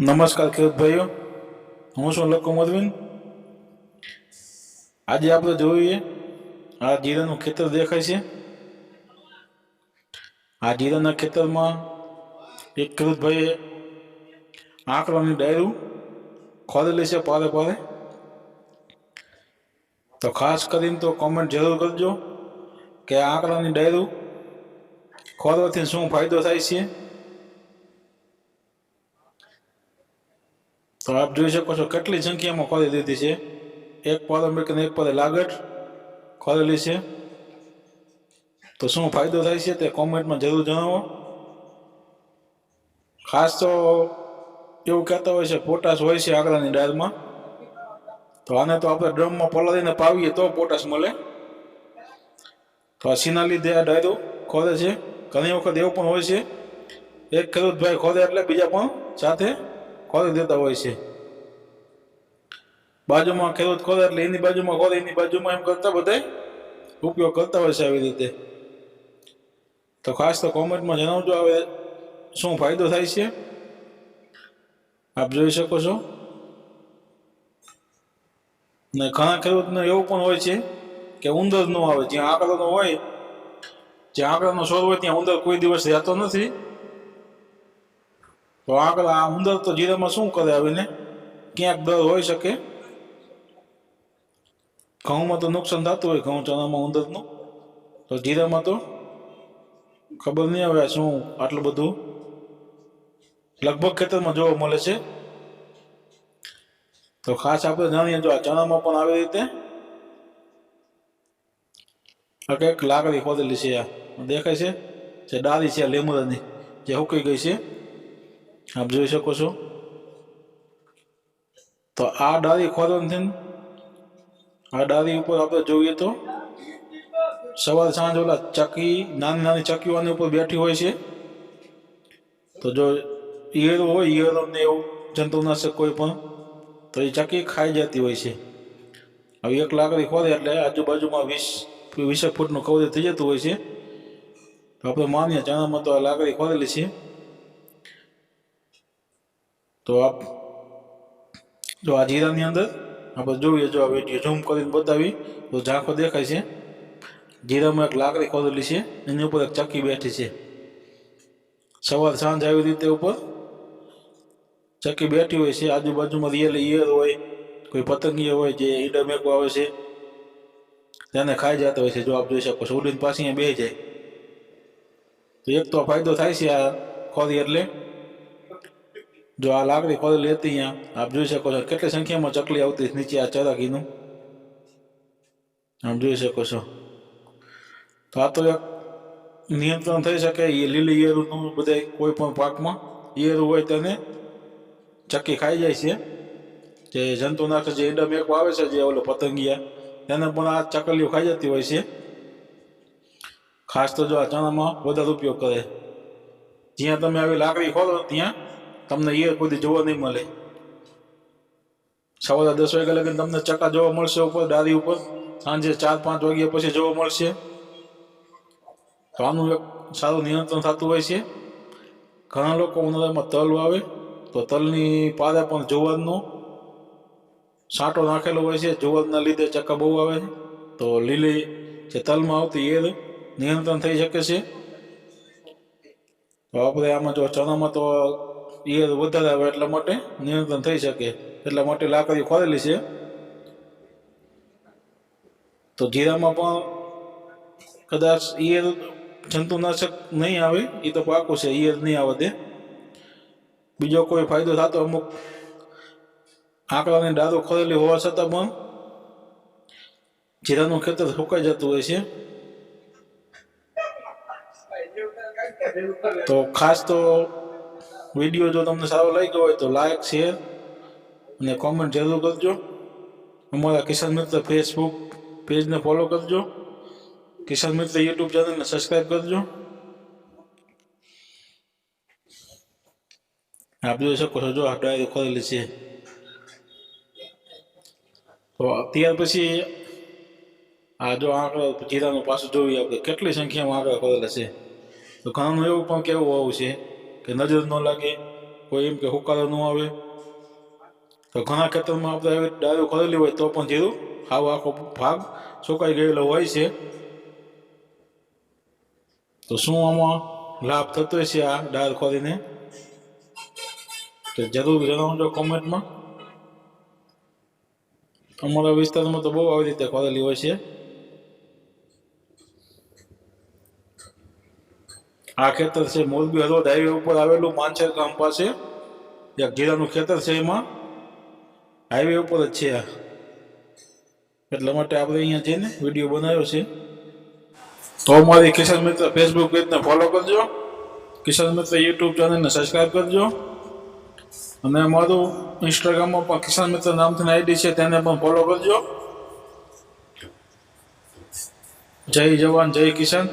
નમસ્કાર ખેડૂત ભાઈઓ, હું છું લકો મધવિન. આજે આપણે જોઈએ, આ જીરાનું ખેતર દેખાય છે. આ જીરાના ખેતરમાં એક ખેડૂત ભાઈએ આંકડાની ડાયરું ખોદેલી છે પારે પારે. તો ખાસ કરીને તો કોમેન્ટ જરૂર કરજો કે આંકડાની ડાયરું ખોદવાથી શું ફાયદો થાય છે. તો આપ જોઈ શકો છો કેટલી સંખ્યામાં ખોદી દીધી છે. એક પદ અમેરિકન, એક પદે લાગટ ખોદેલી છે. તો શું ફાયદો થાય છે તે કોમેન્ટમાં જરૂર જણાવો. ખાસ તો એવું કહેતા હોય છે, પોટાશ હોય છે આગળની ડાળમાં. તો આને તો આપણે ડ્રમમાં પલાળીને પાવીએ તો પોટાશ મળે. તો આ સીના લીધે આ ડાયરો ખોદે છે. ઘણી વખત એવું પણ હોય છે. એક ખેડૂત ભાઈ ખોદે એટલે બીજા પણ સાથે ખોદી દેતા હોય છે? બાજુમાં ખેડૂત ખોદે એટલે એની બાજુમાં ખોદે એની બાજુમાં એમ કરતા બધા ઉપયોગ કરતા હોય છે આવી રીતે. તો ખાસ તો કોમેન્ટમાં જણાવજો હવે શું ફાયદો થાય છે. આપ જોઈ શકો છો. ને ઘણા ખેડૂતને એવું પણ હોય છે કે ઉંદર ન આવે, જ્યાં આંકડાનો હોય, જ્યાં આંકડાનો છોડ હોય, ત્યાં ઉંદર કોઈ દિવસ રહેતો નથી. તો આગળ આ ઉંદર તો જીરામાં શું કરે આવીને ક્યાંક ડર હોઈ શકે. ઘઉંમાં તો નુકસાન થતું હોય ઘઉં ચણામાં ઉંદરનું. તો જીરામાં તો ખબર નહીં આવે શું આટલું બધું. લગભગ ખેતરમાં જોવા મળે છે. તો ખાસ આપણે જાણીએ જો આ ચણામાં પણ આવી રીતે આ કંઈક લાકડી ખોદેલી છે આ. દેખાય છે? જે ડાળી છે આ લીમડાની, જે હુકી ગઈ છે. આપ જોઈ શકો છો. તો આ ડાળી ખોદવાથી આ ડાળી ઉપર આપણે જોઈએ તો સવાર સાંજ ઓલા ચકી, નાની નાની ચકીઓ ઉપર બેઠી હોય છે. તો જો ઈયળો હોય, ઈયળો ને એવું, જંતુનાશક કોઈ પણ, તો એ ચકી ખાઈ જતી હોય છે. હવે એક લાકડી ખોદે એટલે આજુબાજુમાં વીસ વીસેક ફૂટનું કવરેજ થઈ જતું હોય છે. તો આપણે માનીએ ચણામાં તો આ લાકડી ખોદેલી છે. તો આપ જો આ જીરાની અંદર આપણે જોઈએ, જો આ ઝૂમ કરીને બતાવી, તો ઝાંખો દેખાય છે. જીરામાં એક લાકડી ખોદેલી છે, એની ઉપર એક ચક્કી બેઠી છે. સવાર સાંજ આવી રીતે ઉપર ચક્કી બેઠી હોય છે, આજુબાજુમાં રિયલી ઈયર હોય, કોઈ પતંગીય હોય જે ઈડમ મેકવા આવે છે, તેને ખાઈ જતા હોય છે, જો આપ જોઈ શકો છો. ઉડીને પાછી બે જાય. તો એક તો ફાયદો થાય છે આ ખોરી એટલે જો આ લાકડી ખોલી હતી અહીંયા આપ જોઈ શકો છો કેટલી સંખ્યામાં ચકલી આવતી નીચે આ ચરાગીનું. આપ જોઈ શકો છો. તો આ તો નિયંત્રણ થઈ શકે એ લીલી ઈયળનું બધા કોઈ પણ પાકમાં. ઈયળ હોય તેને ચક્કી ખાઈ જાય છે. જે જંતુનાશક જે ઈડમ એક આવે છે, જે ઓલો પતંગિયા, તેને પણ આ ચકલીઓ ખાઈ જતી હોય છે. ખાસ તો જો આ ચણામાં વધારે ઉપયોગ કરે. જ્યાં તમે આવી લાકડી ખોલો, ત્યાં તમને એ કોઈ જોવા નહીં મળે. સવારે દસ વાગ્યા લગીને તમને ચકા જોવા મળશે ઉપર ડાળી ઉપર. સાંજે ચાર, પાંચ વાગ્યા પછી જોવા મળશે. તો આનું એક સારું નિયંત્રણ થતું હોય છે. ઘણા લોકો ઉનાળામાં તલ વાવે, તો તલની પારે પણ જુવારનો સાંટો નાખેલો હોય છે. જુવારના લીધે ચક્કા બહુ આવે તો લીલી જે તલમાં આવતી એ નિયંત્રણ થઈ શકે છે. તો આપણે આમાં જો ચણામાં તો ઈયર વધારે આવે એટલા માટે નિયંત્રણ થઈ શકે. એટલા માટે લાકડી ખોરેલી છે. તો જીરામાં પણ કદાચ ઈયર જંતુનાશક નહીં આવે એ તો પાકું છે ઈયર નહીં આવે તે. બીજો કોઈ ફાયદો થતો અમુક આંકડાની દારૂ ખોરેલી હોવા છતાં પણ જીરાનું ખેતર સુકાઈ જતું હોય છે. તો ખાસ તો વીડિયો જો તમને સારો લાગ્યો હોય તો લાઈક શેર અને કોમેન્ટ જરૂર કરજો. અમારા કિસાન મિત્ર ફેસબુક પેજને ફોલો કરજો. કિસાન મિત્ર યુટ્યુબ ચેનલને સબસ્ક્રાઈબ કરજો. આપ જોઈ શકો છો, જો આ ડાયરી ખોલેલી છે. તો ત્યાર પછી આ જો આંકડા જીરાનું પાછું જોઈએ આપણે, કેટલી સંખ્યામાં આંકડા ખોલેલા છે. તો ઘણાનું એવું પણ કેવું હોવું છે. કે નજર ન લાગે, કોઈ એમ કે હુકારો ન આવે. તો ઘણા ખેતરમાં આપણે એવી ડાયો કરેલી હોય તો પણ જીરું આવો આખો ભાગ સુકાઈ ગયેલો હોય છે. તો શું આમાં લાભ થતો હશે આ ડાળ ખોરીને? તો જરૂર જણાવજો કોમેન્ટમાં. અમારા વિસ્તારમાં તો બહુ આવી રીતે ખોરેલી હોય છે. આ ખેતર છે મોરબી હરોદ હાઈવે ઉપર આવેલું માનસર ગામ પાસે. એક ગીરાનું ખેતર છે એમાં. હાઈવે ઉપર જ છે આ. એટલા માટે આપણે અહીંયા જઈને વીડિયો બનાવ્યો છે. તો અમારી કિશન મિત્ર ફેસબુક પેજને ફોલો કરજો. કિશન મિત્ર યુટ્યુબ ચેનલને સબસ્ક્રાઈબ કરજો. અને મારું ઇન્સ્ટાગ્રામમાં પણ કિશન મિત્ર નામથી આઈડી છે તેને પણ ફોલો કરજો. જય જવાન, જય કિસાન